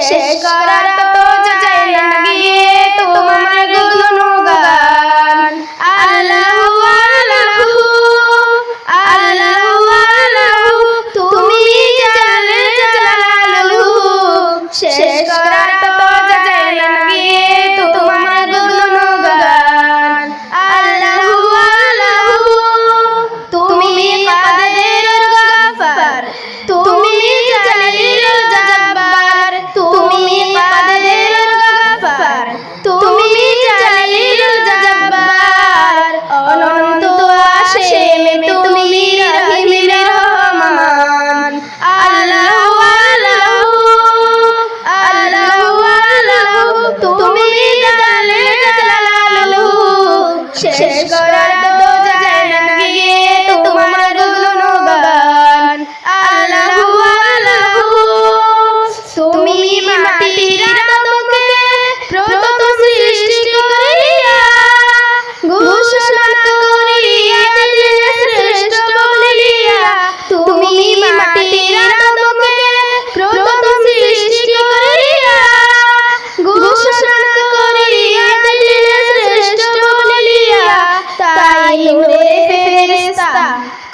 ¡Se caraló!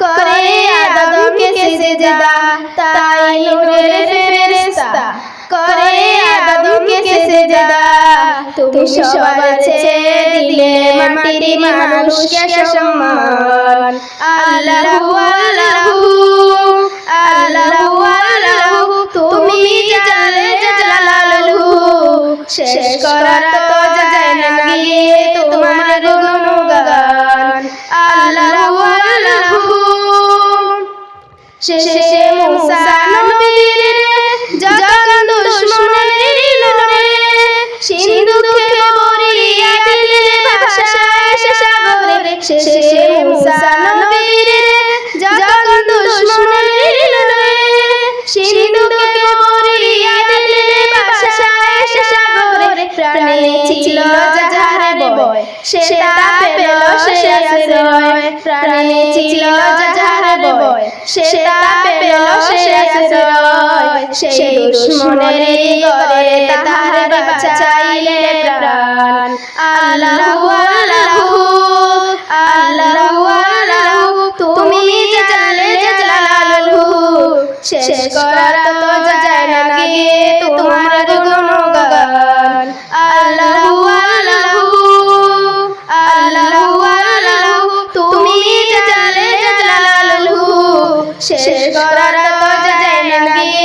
করে আদমকে সেজদা তাই নূরের ফেরেশতা। করে আদমকে সেজদা। তুমি সবার চেয়ে দিলে মাটির মানুষকে সম্মান আল্লাহু আল্লাহু আল্লাহু আল্লাহু তুমি জালে জালালহু শেষ করা তো যায় না গিয়ে তোমার শেষে মুসা নবীর যখন দুশ্মনের নরে ভাষায় সাগরে শেষে মুসা নবীর যখন দুশ্মনের নরে সিন্ধুকে ভাষায় সাগরে প্রাণে ছিল যাহার বয়। সে প্রাণে ছিল বয় তা পেল, সে আশ্রয়। সেই দুশ্মনের গরে তাহার বাঁচাইলে প্রাণ। আল্লাহু আল্লাহু আল্লাহু আল্লাহু, তুমি শেষ করা শেষ করা তো যায় না গিয়ে